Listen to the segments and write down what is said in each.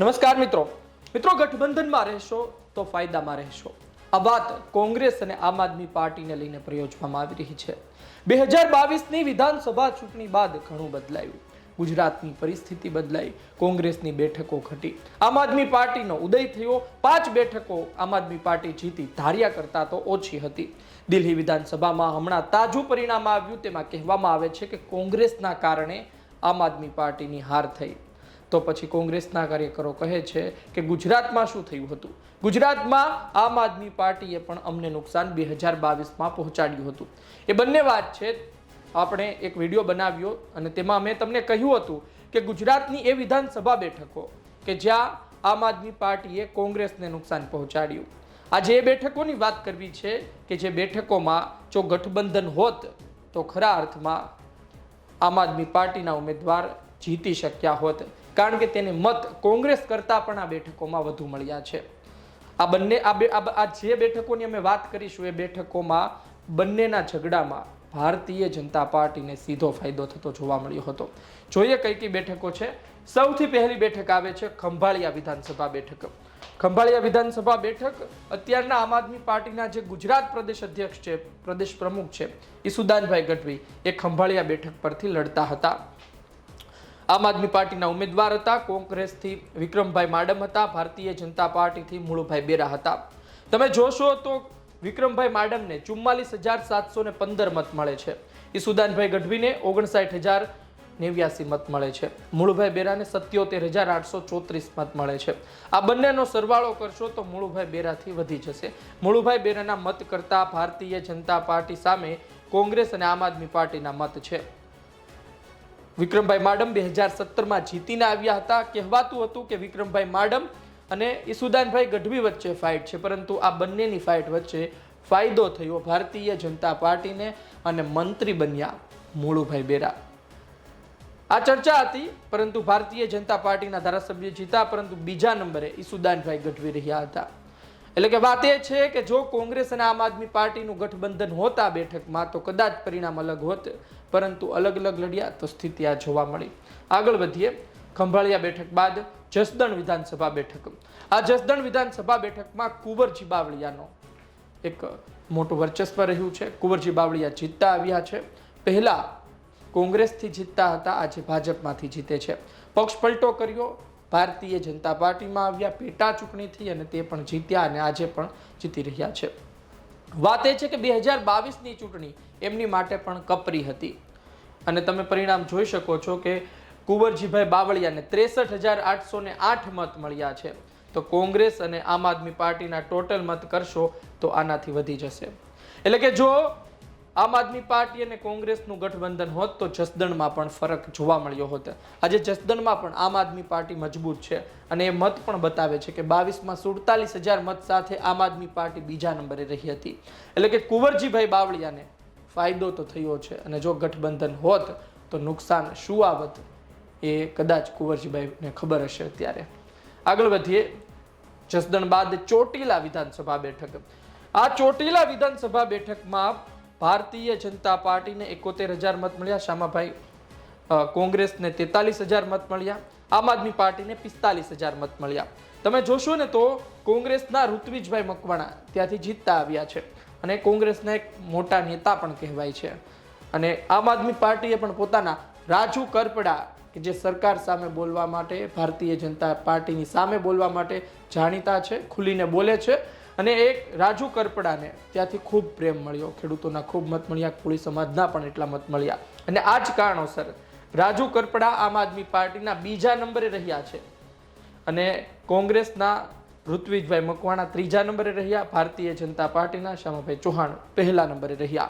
નમસ્કાર મિત્રો. મિત્રો, ગઠબંધનમાં રહેશો તો ફાયદામાં રહેશો. આ વાત કોંગ્રેસ અને આમ આદમી પાર્ટીને લઈને પ્રયોજવામાં આવી રહી છે. બે હજાર બાવીસની વિધાનસભા ચૂંટણી બાદ ઘણું બદલાયું. ગુજરાતની પરિસ્થિતિ બદલાઈ, કોંગ્રેસની બેઠકો ઘટી. આમ આદમી પાર્ટીનો ઉદય થયો. પાંચ બેઠકો આમ આદમી પાર્ટી જીતી ધાર્યા કરતાં તો ઓછી હતી. દિલ્હી વિધાનસભામાં હમણાં તાજું પરિણામ આવ્યું. તેમાં કહેવામાં આવે છે કે કોંગ્રેસના કારણે આમ આદમી પાર્ટીની હાર થઈ. તો પછી કોંગ્રેસના કાર્યકરો કહે છે કે ગુજરાતમાં શું થયું હતું? ગુજરાતમાં આમ આદમી પાર્ટીએ પણ અમને નુકસાન બે હજાર બાવીસમાં પહોંચાડ્યું હતું. એ બંને વાત છે. આપણે એક વીડિયો બનાવ્યો અને તેમાં મેં તમને કહ્યું હતું કે ગુજરાતની એ વિધાનસભા બેઠકો કે જ્યાં આમ આદમી પાર્ટીએ કોંગ્રેસને નુકસાન પહોંચાડ્યું. આજે એ બેઠકોની વાત કરવી છે કે જે બેઠકોમાં જો ગઠબંધન હોત તો ખરા અર્થમાં આમ આદમી પાર્ટીના ઉમેદવાર જીતી શક્યા હોત. કારણ કે તેને મત કોંગ્રેસ કરતાં પણ આ બેઠકોમાં વધુ મળ્યા છે. આ બંને, આ બે, આ જે બેઠકોની અમે વાત કરીશું એ બેઠકોમાં બંનેના ઝઘડામાં ભારતીય જનતા પાર્ટીને સીધો ફાયદો થતો જોવા મળ્યો હતો. જોઈએ કઈ કઈ બેઠકો છે. સૌથી પહેલી બેઠક આવે છે ખંભાળિયા વિધાનસભા બેઠક. ખંભાળિયા વિધાનસભા બેઠક અત્યારના આમ આદમી પાર્ટીના જે ગુજરાત પ્રદેશ અધ્યક્ષ છે, પ્રદેશ પ્રમુખ છે ઈસુદાનભાઈ ગઢવી એ ખંભાળિયા બેઠક પરથી લડતા હતા. આમ આદમી પાર્ટીના ઉમેદવાર હતા. કોંગ્રેસથી વિક્રમભાઈ માડમ હતા. ભારતીય જનતા પાર્ટીથી મુળુભાઈ બેરા હતા. તમે જોશો તો વિક્રમભાઈ માડમને ચુમ્માલીસ હજાર સાતસો ને પંદર મત મળે છે. ઈસુદાનભાઈ ગઢવીને ઓગણસાઠ હજાર નેવ્યાસી મત મળે છે. મૂળભાઈ બેરાને સત્યોતેર હજાર આઠસો ચોત્રીસ મત મળે છે. આ બંનેનો સરવાળો કરશો તો મૂળભાઈ બેરાથી વધી જશે. મૂળભાઈ બેરાના મત કરતાં ભારતીય જનતા પાર્ટી સામે કોંગ્રેસ અને આમ આદમી પાર્ટીના મત છે. વિક્રમભાઈ માડમ બે હજાર સત્તરમાં જીતીને આવ્યા હતા. કહેવાતું હતું કે વિક્રમભાઈ માડમ અને ઈસુદાનભાઈ ગઢવી વચ્ચે ફાઇટ છે, પરંતુ આ બંનેની ફાઇટ વચ્ચે ફાયદો થયો. ભારતીય જનતા પાર્ટીને અને મંત્રી બન્યા મુળુભાઈ બેરા. આ ચર્ચા હતી, પરંતુ ભારતીય જનતા પાર્ટીના ધારાસભ્ય જીતા, પરંતુ બીજા નંબરે ઈસુદાનભાઈ ગઢવી રહ્યા હતા. એટલે કે વાત એ છે કે જો કોંગ્રેસ અને આમ આદમી પાર્ટીનું ગઠબંધન હોતા બેઠકમાં, તો કદાચ પરિણામ અલગ હોત, પરંતુ અલગ અલગ લડ્યા તો સ્થિતિ આ જોવા મળી. આગળ વધીએ. ખંભાળિયા બેઠક બાદ જસદણ વિધાનસભા બેઠક. આ જસદણ વિધાનસભા બેઠકમાં કુંવરજી બાવળિયાનો એક મોટું વર્ચસ્વ રહ્યું છે. કુંવરજી બાવળિયા જીતતા આવ્યા છે. પહેલાં કોંગ્રેસથી જીતતા હતા, આજે ભાજપમાંથી જીતે છે. પક્ષ પલટો કર્યો. ભારતીય જનતા પાર્ટીમાં આવ્યા, પેટા ચૂંટણીથી અને તે પણ જીત્યા અને આજે પણ જીતી રહ્યા છે. વાત એ છે કે બે હજાર બાવીસની ચૂંટણી એમની માટે પણ કપરી હતી. અને તમે પરિણામ જોઈ શકો છો કે કુંવરજીભાઈ બાવળિયાને ત્રેસઠ હજાર આઠસો ને આઠ મત મળ્યા છે. તો કોંગ્રેસ અને આમ આદમી પાર્ટીના ટોટલ મત કરશો તો આનાથી વધી જશે. એટલે કે જો આમ આદમી પાર્ટી અને કોંગ્રેસનું ગઠબંધન હોત તો જસદણમાં પણ ફરક જોવા મળ્યો હોત. આજે જસદણમાં પણ આમ આદમી પાર્ટી મજબૂત છે અને એ મત પણ બતાવે છે કે બાવીસમાં સુડતાલીસ હજાર મત સાથે આમ આદમી પાર્ટી બીજા નંબરે રહી હતી. એટલે કે કુંવરજીભાઈ બાવળિયાને ફાયદો તો થયો છે અને જો ગઠબંધન હોત તો નુકસાન શું આવત એ કદાચ કુંવરજીભાઈને ખબર હશે અત્યારે. આગળ વધીએ. જસદણ બાદ ચોટીલા વિધાનસભા બેઠક. આ ચોટીલા વિધાનસભા બેઠકમાં ભારતીય જનતા પાર્ટીને એકોતેર હજાર મત મળ્યા, શામાભાઈ કોંગ્રેસને તેતાલીસ હજાર મત મળ્યા, આમ આદમી પાર્ટીને પિસ્તાલીસ હજાર મત મળ્યા. તમે જોશો ને તો કોંગ્રેસના ઋત્વિજભાઈ મકવાણા ત્યાંથી જીતતા આવ્યા છે અને કોંગ્રેસના એક મોટા નેતા પણ કહેવાય છે. અને આમ આદમી પાર્ટીએ પણ પોતાના રાજુ કરપડા કે જે સરકાર સામે બોલવા માટે, ભારતીય જનતા પાર્ટીની સામે બોલવા માટે જાણીતા છે, ખુલીને બોલે છે. અને એક રાજુ કરપડાને ત્યાંથી ખૂબ પ્રેમ મળ્યો. ખેડૂતોના ખૂબ મત મળ્યા, કોળી સમાજના પણ એટલા મત મળ્યા. અને આ જ કારણોસર રાજુ કરપડા આમ આદમી પાર્ટીના બીજા નંબરે રહ્યા છે. અને કોંગ્રેસના ઋત્વિજભાઈ મકવાણા ત્રીજા નંબરે રહ્યા, ભારતીય જનતા પાર્ટીના શ્યામાભાઈ ચૌહાણ પહેલા નંબરે રહ્યા.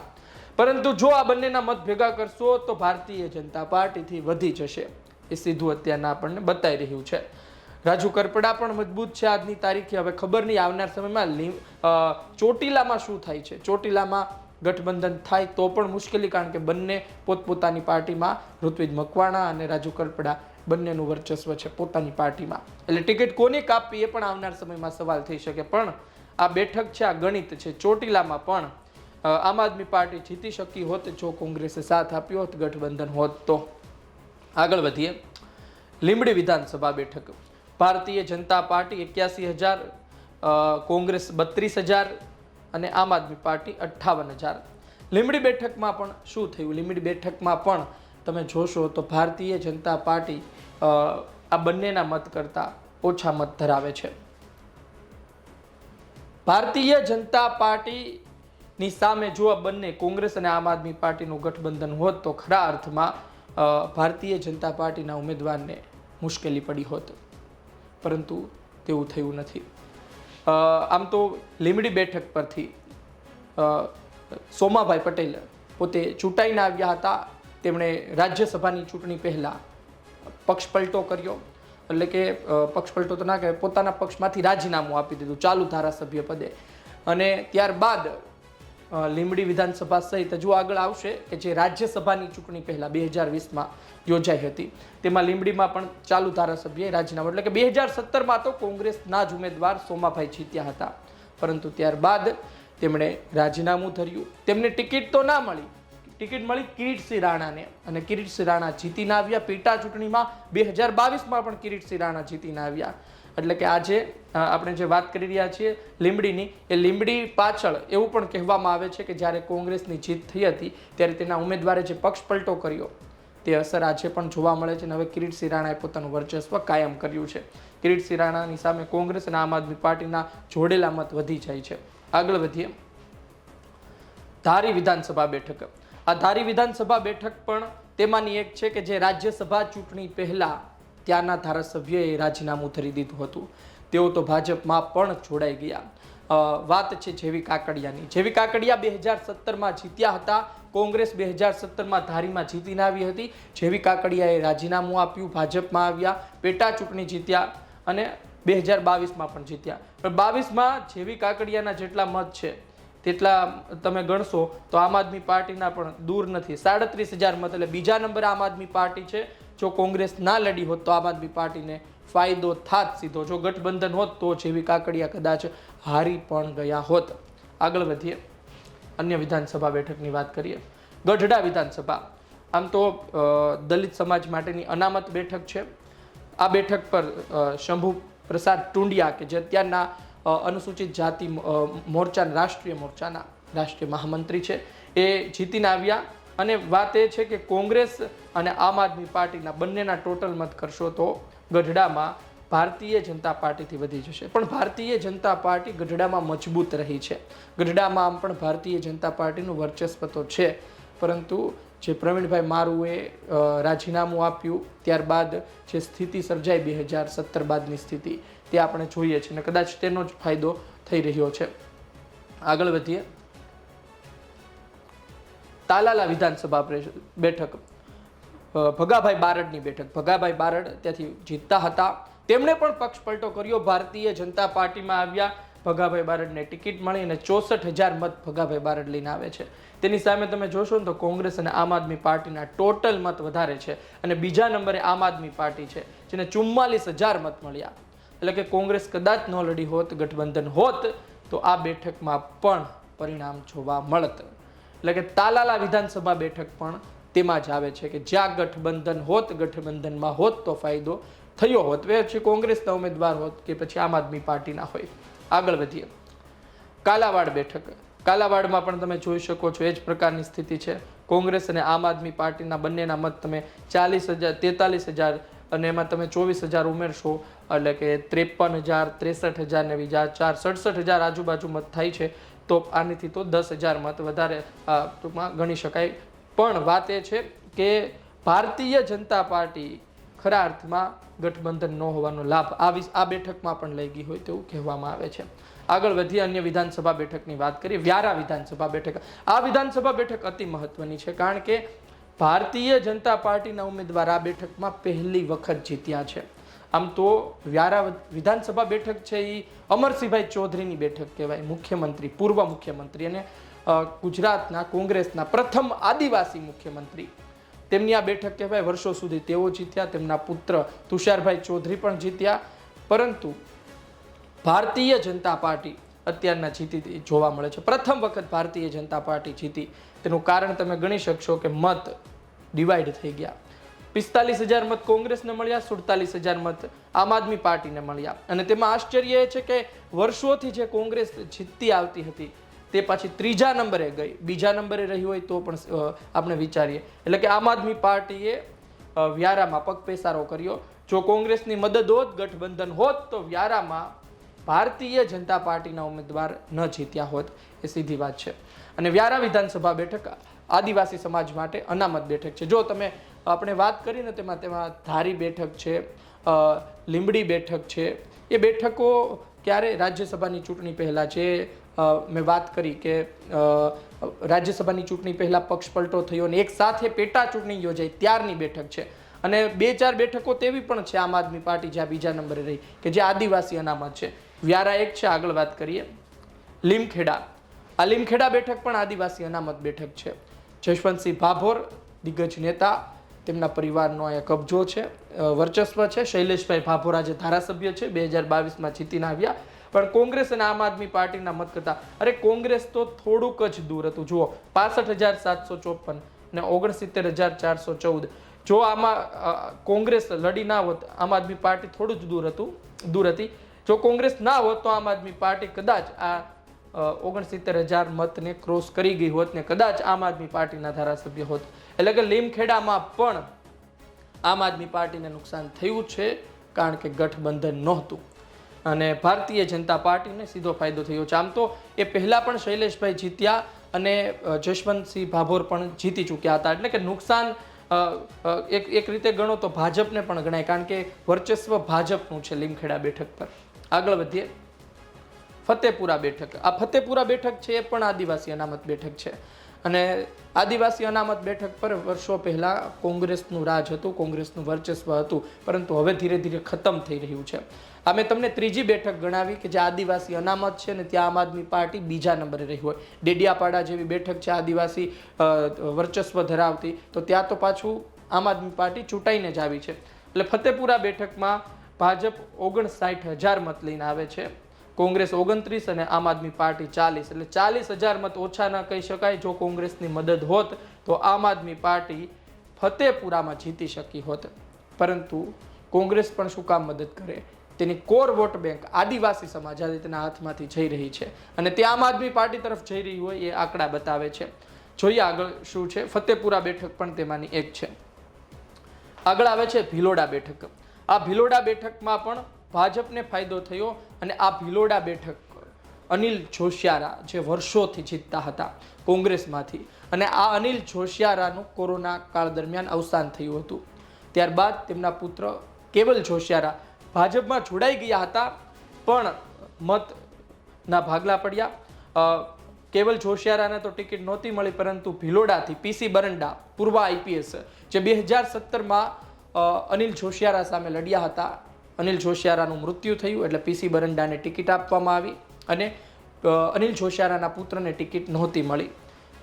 પરંતુ જો આ બંનેના મત ભેગા કરશો તો ભારતીય જનતા પાર્ટીથી વધી જશે. એ સીધું અત્યારના આપણને બતાવી રહ્યું છે. રાજુ કરપડા પણ મજબૂત છે આજની તારીખે. હવે ખબર નહીં આવનાર સમયમાં ચોટીલામાં શું થાય છે? ચોટીલામાં ગઠબંધન થાય તો પણ મુશ્કેલી, કારણ કે બંને પોતપોતાની પાર્ટીમાં ઋત્વિજ મકવાણા અને રાજુ કરપડા બંનેનું વર્ચસ્વ છે પોતાની પાર્ટીમાં. એટલે ટિકિટ કોને કાપવી એ પણ આવનાર સમયમાં સવાલ થઈ શકે. પણ આ બેઠક છે, આ ગણિત છે. ચોટીલામાં પણ આમ આદમી પાર્ટી જીતી શકી હોત, જો કોંગ્રેસે સાથ આપ્યો હોત, ગઠબંધન હોત તો. આગળ વધીએ. લીંબડી વિધાનસભા બેઠક. ભારતીય જનતા પાર્ટી એક્યાસી હજાર કોંગ્રેસ બત્રીસ હજાર અને આમ આદમી પાર્ટી અઠ્ઠાવન હજાર. લીંબડી બેઠકમાં પણ શું થયું? લીંબડી બેઠકમાં પણ તમે જોશો તો ભારતીય જનતા પાર્ટી આ બંનેના મત કરતાં ઓછા મત ધરાવે છે. ભારતીય જનતા પાર્ટીની સામે જો આ બંને કોંગ્રેસ અને આમ આદમી પાર્ટીનું ગઠબંધન હોત તો ખરા અર્થમાં ભારતીય જનતા પાર્ટીના ઉમેદવારને મુશ્કેલી પડી હોત. પરંતુ તેવું થયું નથી. આમ તો લીમડી બેઠક પરથી સોમાભાઈ પટેલ પોતે ચૂંટાઈને આવ્યા હતા. તેમણે રાજ્યસભાની ચૂંટણી પહેલાં પક્ષ પલટો કર્યો. એટલે કે પક્ષ પલટો તો ના કહેવાય, પોતાના પક્ષમાંથી રાજીનામું આપી દીધું ચાલુ ધારાસભ્ય પદે. અને ત્યારબાદ લીંબડી વિધાનસભા સહિત હજુ આગળ આવશે કે જે રાજ્યસભાની ચૂંટણી પહેલાં બે હજાર વીસમાં યોજાઈ હતી. તેમાં લીંબડીમાં પણ ચાલુ ધારાસભ્યએ રાજીનામું એટલે કે બે હજાર સત્તરમાં તો કોંગ્રેસના જ ઉમેદવાર સોમાભાઈ જીત્યા હતા. પરંતુ ત્યારબાદ તેમણે રાજીનામું ધર્યું. તેમને ટિકિટ તો ના મળી. ટિકિટ મળી કિરીટસિંહ રાણાને. અને કિરીટસિંહ રાણા જીતીને આવ્યા. પેટા ચૂંટણીમાં બે હજાર બાવીસમાં પણ કિરીટસિંહ રાણા જીતીને આવ્યા. એટલે કે આજે આપણે જે વાત કરી રહ્યા છીએ લીંબડીની, એ લીંબડી પાછળ એવું પણ કહેવામાં આવે છે કે જ્યારે કોંગ્રેસની જીત થઈ હતી, ત્યારે તેના ઉમેદવારે જે પક્ષ પલટો કર્યો, તે અસર આજે પણ જોવા મળે છે અને હવે કિરીટ સિરાણાએ પોતાનું વર્ચસ્વ કાયમ કર્યું છે. કિરીટ સિરાણાની સામે કોંગ્રેસ અને આમ આદમી પાર્ટીના જોડેલા મત વધી જાય છે. આગળ વધીએ. ધારી વિધાનસભા બેઠક. આ ધારી વિધાનસભા બેઠક પણ તેમાંની એક છે કે જે રાજ્યસભા ચૂંટણી પહેલા ત્યાંના ધારાસભ્યએ રાજીનામું ધરી દીધું હતું. તેઓ તો ભાજપમાં પણ જોડાઈ ગયા. વાત છે જેવી કાકડિયાની. જેવી કાકડિયા બે હજાર સત્તરમાં જીત્યા હતા. કોંગ્રેસ બે હજાર સત્તરમાં ધારીમાં જીતીને આવી હતી. જેવી કાકડિયાએ રાજીનામું આપ્યું, ભાજપમાં આવ્યા, પેટા ચૂંટણી જીત્યા અને બે હજાર બાવીસમાં પણ જીત્યા. પણ બાવીસમાં જેવી કાકડિયાના જેટલા મત છે, તેટલા તમે ગણશો તો આમ આદમી પાર્ટીના પણ દૂર નથી. સાડત્રીસ હજાર મત, એટલે બીજા નંબરે આમ આદમી પાર્ટી છે. જો કોંગ્રેસ ના લડી હોત તો આમ આદમી પાર્ટીને ફાયદો થાત સીધો. જો ગઠબંધન હોત તો જેવી કાકડિયા કદાચ હારી પણ ગયા હોત. આગળ વધીએ. અન્ય વિધાનસભા બેઠકની વાત કરીએ. ગઢડા વિધાનસભા. આમ તો દલિત સમાજ માટેની અનામત બેઠક છે. આ બેઠક પર શંભુ પ્રસાદ ટુંડિયા કે જે અત્યારના અનુસૂચિત જાતિ મોરચા રાષ્ટ્રીય મોરચાના રાષ્ટ્રીય મહામંત્રી છે, એ જીતીને આવ્યા. અને વાત એ છે કે કોંગ્રેસ અને આમ આદમી પાર્ટીના બંનેના ટોટલ મત કરશો તો ગઢડામાં ભારતીય જનતા પાર્ટીથી વધી જશે. પણ ભારતીય જનતા પાર્ટી ગઢડામાં મજબૂત રહી છે. ગઢડામાં આમ પણ ભારતીય જનતા પાર્ટીનું વર્ચસ્વ તો છે. પરંતુ જે પ્રવીણભાઈ મારુએ રાજીનામું આપ્યું, ત્યારબાદ જે સ્થિતિ સર્જાઈ બે હજાર સત્તર બાદની સ્થિતિ, તે આપણે જોઈએ છીએ અને કદાચ તેનો જ ફાયદો થઈ રહ્યો છે. આગળ વધીએ. તાલાલા વિધાનસભા બેઠક ભગાભાઈ બારડની બેઠક. ભગાભાઈ બારડ ત્યાંથી જીતતા હતા. તેમણે પણ પક્ષ પલટો કર્યો. ભારતીય જનતા પાર્ટીમાં આવ્યા. ભગાભાઈ બારડને ટિકિટ મળી અને ચોસઠ હજાર મત ભગાભાઈ બારડ લઈને આવે છે. તેની સામે તમે જોશો ને તો કોંગ્રેસ અને આમ આદમી પાર્ટીના ટોટલ મત વધારે છે અને બીજા નંબરે આમ આદમી પાર્ટી છે, જેને ચુમ્માલીસ હજાર મત મળ્યા. એટલે કે કોંગ્રેસ કદાચ ન લડી હોત, ગઠબંધન હોત, તો આ બેઠકમાં પણ પરિણામ જોવા મળત. એટલે કે તાલાલા વિધાનસભા બેઠક પણ તેમાં જ આવે છે કે જ્યાં ગઠબંધન હોત, ગઠબંધનમાં હોત તો ફાયદો થયો હોત. પછી કોંગ્રેસના ઉમેદવાર હોત કે પછી આમ આદમી પાર્ટીના હોય. આગળ વધીએ. કાલાવાડ બેઠક. કાલાવાડમાં પણ તમે જોઈ શકો છો, એ જ પ્રકારની સ્થિતિ છે. કોંગ્રેસ અને આમ આદમી પાર્ટીના બંનેના મત તમે ચાલીસ હજાર, તેતાલીસ હજાર અને એમાં તમે ચોવીસ હજાર ઉમેરશો, એટલે કે ત્રેપન હજાર, ત્રેસઠ હજાર ને બીજા ચાર, સડસઠ હજાર આજુબાજુ મત થાય છે. તો આનીથી તો દસ હજાર મત વધારે ટૂંકમાં ગણી શકાય. પણ વાત એ છે કે ભારતીય જનતા પાર્ટી ખરા અર્થમાં ગઠબંધન ન હોવાનો લાભ આ આ બેઠકમાં પણ લઈ ગઈ હોય તેવું કહેવામાં આવે છે. આગળ વધીએ અન્ય વિધાનસભા બેઠકની વાત કરીએ, વ્યારા વિધાનસભા બેઠક. આ વિધાનસભા બેઠક અતિ મહત્વની છે કારણ કે ભારતીય જનતા પાર્ટીના ઉમેદવાર આ બેઠકમાં પહેલી વખત જીત્યા છે. આમ તો વ્યારા વિધાનસભા બેઠક છે એ અમરસિંહભાઈ ચૌધરીની બેઠક કહેવાય, મુખ્યમંત્રી, પૂર્વ મુખ્યમંત્રી અને ગુજરાતના કોંગ્રેસના પ્રથમ આદિવાસી મુખ્યમંત્રી. તેમની આ બેઠક કહેવાય, વર્ષો સુધી તેઓ જીત્યા, તેમના પુત્ર તુષારભાઈ ચૌધરી પણ જીત્યા. પરંતુ ભારતીય જનતા પાર્ટી અત્યારના જીતી જોવા મળે છે. પ્રથમ વખત ભારતીય જનતા પાર્ટી જીતી. તેનું કારણ તમે ગણી શકશો કે મત ડિવાઈડ થઈ ગયા. પિસ્તાલીસ હજાર મત કોંગ્રેસને મળ્યા, સુડતાલીસ હજાર મત આમ આદમી પાર્ટીને મળ્યા. અને તેમાં આશ્ચર્ય એ છે કે વર્ષોથી જે કોંગ્રેસ જીતતી આવતી હતી, તે પાછી ત્રીજા નંબરે ગઈ. બીજા નંબરે રહી હોય તો પણ આપણે વિચારીએ. એટલે કે આમ આદમી પાર્ટીએ વ્યારામાં પગ પેસારો કર્યો. જો કોંગ્રેસની મદદ હોત, ગઠબંધન હોત, તો વ્યારામાં ભારતીય જનતા પાર્ટીના ઉમેદવાર ન જીત્યા હોત. એ સીધી વાત છે. અને વ્યારા વિધાનસભા બેઠક આદિવાસી સમાજ માટે અનામત બેઠક છે. જો તમે આપણે વાત કરીને તેમાં તેમાં ધારી બેઠક છે લીંબડી બેઠક છે. એ બેઠકો ક્યારે રાજ્યસભાની ચૂંટણી પહેલાં જે મેં વાત કરી કે રાજ્યસભાની ચૂંટણી પહેલાં પક્ષ પલટો થયો અને એક સાથે પેટા ચૂંટણી યોજાઈ ત્યારની બેઠક છે. અને બે ચાર બેઠકો તેવી પણ છે આમ આદમી પાર્ટી જ્યાં બીજા નંબરે રહી કે જે આદિવાસી અનામત છે. વ્યારા એક છે, આગળ વાત કરીએ. લીમખેડા. આ લીમખેડા બેઠક પણ આદિવાસી અનામત બેઠક છે. જશવંતસિંહ ભાભોર, દિગ્ગજ નેતા. તેમના પરિવારનો અહીંયા કબજો છે વર્ચસ્વ છે. શૈલેષભાઈ ભાભોરા જે ધારાસભ્ય છે, બે હજાર બાવીસમાં જીતીને આવ્યા. પણ કોંગ્રેસ અને આમ આદમી પાર્ટીના મત કરતા અરે કોંગ્રેસ તો થોડુંક જ દૂર હતું. જુઓ, પાસઠ હજાર સાતસો ચોપન ને ઓગણસિત્તેર હજાર ચારસો ચૌદ. જો આમાં કોંગ્રેસ લડી ના હોત, આમ આદમી પાર્ટી થોડું જ દૂર હતું, દૂર હતી. જો કોંગ્રેસ ના હોત, તો આમ આદમી પાર્ટી કદાચ આ ઓગણસિત્તેર હજાર મતને ક્રોસ કરી ગઈ હોત ને કદાચ આમ આદમી પાર્ટીના ધારાસભ્ય હોત. એટલે કે લીમખેડામાં પણ આમ આદમી પાર્ટીને નુકસાન થયું છે, કારણ કે ગઠબંધન નહોતું. અને ભારતીય જનતા પાર્ટીને સીધો ફાયદો થયો છે. આમ તો એ પહેલાં પણ શૈલેષભાઈ જીત્યા અને જશવંતસિંહ ભાભોર પણ જીતી ચૂક્યા હતા. એટલે કે નુકસાન એક એક રીતે ગણો તો ભાજપને પણ ગણાય, કારણ કે વર્ચસ્વ ભાજપનું છે લીમખેડા બેઠક પર. આગળ વધીએ. ફતેપુરા બેઠક. આ ફતેપુરા બેઠક છે એ પણ આદિવાસી અનામત બેઠક છે. અને આદિવાસી અનામત બેઠક પર વર્ષો પહેલાં કોંગ્રેસનું રાજ હતું, કોંગ્રેસનું વર્ચસ્વ હતું, પરંતુ હવે ધીરે ધીરે ખતમ થઈ રહ્યું છે. આ મેં તમને ત્રીજી બેઠક ગણાવી કે જે આદિવાસી અનામત છે ને ત્યાં આમ આદમી પાર્ટી બીજા નંબરે રહી હોય. ડેડિયાપાડા જેવી બેઠક છે આદિવાસી વર્ચસ્વ ધરાવતી, તો ત્યાં તો પાછું આમ આદમી પાર્ટી ચૂંટાઈને જ આવી છે. એટલે ફતેપુરા બેઠકમાં ભાજપ ઓગણસાઠ હજાર મત લઈને આવે છે. કોંગ્રેસ ઓગણત્રીસ અને આમ આદમી પાર્ટી ચાલીસ. એટલે ચાલીસ હજાર મત ઓછા ન કહી શકાય. જો કોંગ્રેસની મદદ હોત, તો આમ આદમી પાર્ટી ફતેપુરામાં જીતી શકી હોત. પરંતુ કોંગ્રેસ પણ શું કામ મદદ કરે? તેની કોર વોટ બેંક આદિવાસી સમાજ આજે તેના હાથમાંથી જઈ રહી છે. અને તે આમ આદમી પાર્ટી તરફ જઈ રહી હોય એ આંકડા બતાવે છે. જોઈએ આગળ શું છે. ફતેપુરા બેઠક પણ તેમાંની એક છે. આગળ આવે છે ભિલોડા બેઠક. આ ભિલોડા બેઠકમાં પણ ભાજપને ફાયદો થયો. અને આ ભિલોડા બેઠક અનિલ જોશિયારા જે વર્ષોથી જીતતા હતા કોંગ્રેસમાંથી અને આ અનિલ જોશિયારાનું કોરોના કાળ દરમિયાન અવસાન થયું હતું. ત્યારબાદ તેમના પુત્ર કેવલ જોશિયારા ભાજપમાં જોડાઈ ગયા હતા, પણ મતના ભાગલા પડ્યા. કેવલ જોશિયારાને તો ટિકિટ નહોતી મળી, પરંતુ ભિલોડાથી પીસી બરંડા, પૂર્વ આઈપીએસ જે બે હજાર સત્તરમાં અનિલ જોશિયારા સામે લડ્યા હતા અનિલ જોશિયારાનું મૃત્યુ થયું એટલે પીસી બરંડાને ટિકિટ આપવામાં આવી અને અનિલ જોશિયારાના પુત્રને ટિકિટ નહોતી મળી.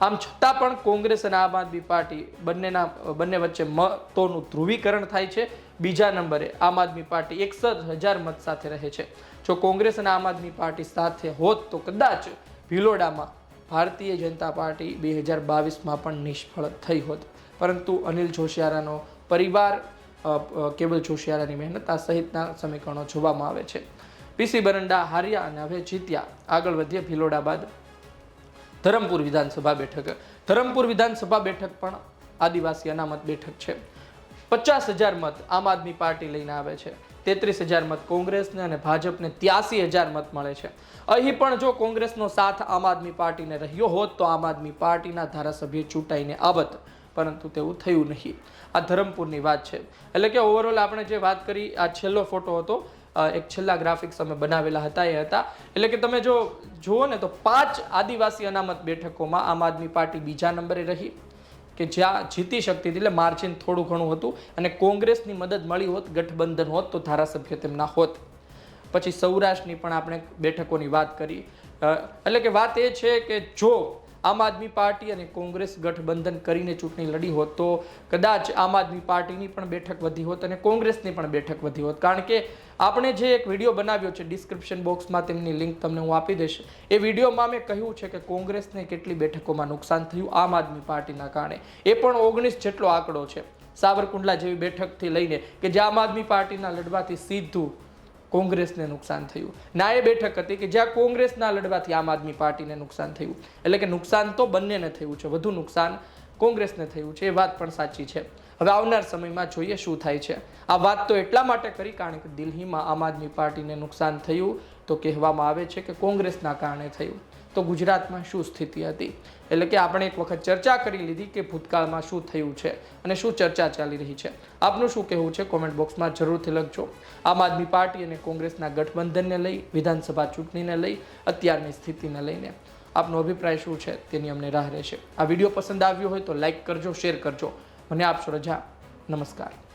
આમ છતાં પણ કોંગ્રેસ અને આમ આદમી પાર્ટી બંનેના બંને વચ્ચે મતોનું ધ્રુવીકરણ થાય છે. બીજા નંબરે આમ આદમી પાર્ટી એકસઠ હજાર મત સાથે રહે છે. જો કોંગ્રેસ અને આમ આદમી પાર્ટી સાથે હોત તો કદાચ ભિલોડામાં ભારતીય જનતા પાર્ટી બે હજાર બાવીસમાં પણ નિષ્ફળ થઈ હોત. પરંતુ અનિલ જોશિયારાનો પરિવાર કેવલ જોશિયારાની મહેનત આ સહિતના સમીકરણો જોવામાં આવે છે. પીસી બરંડા, હાર્યા અને હવે જીત્યા. આગળ વધીએ ભિલોડા બાદ. ધરમપુર વિધાનસભા બેઠક. ધરમપુર વિધાનસભા બેઠક પણ આદિવાસી અનામત બેઠક છે. પચાસ હજાર મત આમ આદમી પાર્ટી લઈને આવે છે. તેત્રીસ હજાર મત કોંગ્રેસને અને ભાજપને ત્યાસી હજાર મત મળે છે. અહીં પણ જો કોંગ્રેસનો સાથ આમ આદમી પાર્ટીને રહ્યો હોત તો આમ આદમી પાર્ટીના ધારાસભ્ય ચૂંટાઈને આવત. પરંતુ તેવું થયું નહીં. આ ધરમપુરની વાત છે. એટલે કે ઓવરઓલ આપણે જે વાત કરી, આ છેલ્લો ફોટો હતો એક છેલ્લા ગ્રાફિક્સ અમે બનાવેલા હતા, એ હતા. એટલે કે તમે જો જુઓ ને તો પાંચ આદિવાસી અનામત બેઠકોમાં આમ આદમી પાર્ટી બીજા નંબરે રહી, કે જ્યાં જીતી શકતી હતી, એટલે માર્જિન થોડું ઘણું હતું, અને કોંગ્રેસની મદદ મળી હોત, ગઠબંધન હોત, તો ધારાસભ્ય તેમના હોત. પછી સૌરાષ્ટ્રની પણ આપણે બેઠકોની વાત કરી. એટલે કે વાત એ છે કે જો આમ આદમી પાર્ટી અને કોંગ્રેસ ગઠબંધન કરીને ચૂંટણી લડી હોત તો કદાચ આમ આદમી પાર્ટીની પણ બેઠક વધી હોત અને કોંગ્રેસની પણ બેઠક વધી હોત. કારણ કે આપણે જે એક વીડિયો બનાવ્યો છે ડિસ્ક્રિપ્શન બોક્સમાં તેમની લિંક તમને હું આપી દઈશ. એ વિડીયોમાં મેં કહ્યું છે કે કોંગ્રેસને કેટલી બેઠકોમાં નુકસાન થયું આમ આદમી પાર્ટીના કારણે. એ પણ ઓગણીસ જેટલો આંકડો છે. સાવરકુંડલા જેવી બેઠકથી લઈને કે જે આમ આદમી પાર્ટીના લડવાથી સીધું કોંગ્રેસને નુકસાન થયું. ના એ બેઠક હતી કે જ્યાં કોંગ્રેસના લડવાથી આમ આદમી પાર્ટીને નુકસાન થયું. એટલે કે નુકસાન તો બંનેને થયું છે, વધુ નુકસાન કોંગ્રેસને થયું છે, એ વાત પણ સાચી છે. હવે આવનાર સમયમાં જોઈએ શું થાય છે. આ વાત તો એટલા માટે કરી કારણ કે દિલ્હીમાં આમ આદમી પાર્ટીને નુકસાન થયું તો કહેવામાં આવે છે કે કોંગ્રેસના કારણે થયું. તો ગુજરાતમાં શું સ્થિતિ હતી? એટલે કે આપણે એક વખત ચર્ચા કરી લીધી કે ભૂતકાળમાં શું થયું છે અને શું ચર્ચા ચાલી રહી છે. આપનું શું કહેવું છે? કોમેન્ટ બોક્સમાં જરૂરથી લખજો. આમ આદમી પાર્ટી અને કોંગ્રેસના ગઠબંધનને લઈ, વિધાનસભા ચૂંટણીને લઈ, અત્યારની સ્થિતિને લઈને. આપનો અભિપ્રાય શું છે તેની અમને રાહ રહેશે. આ વીડિયો પસંદ આવ્યો હોય તો લાઈક કરજો, શેર કરજો. મને આપશો રજા. નમસ્કાર.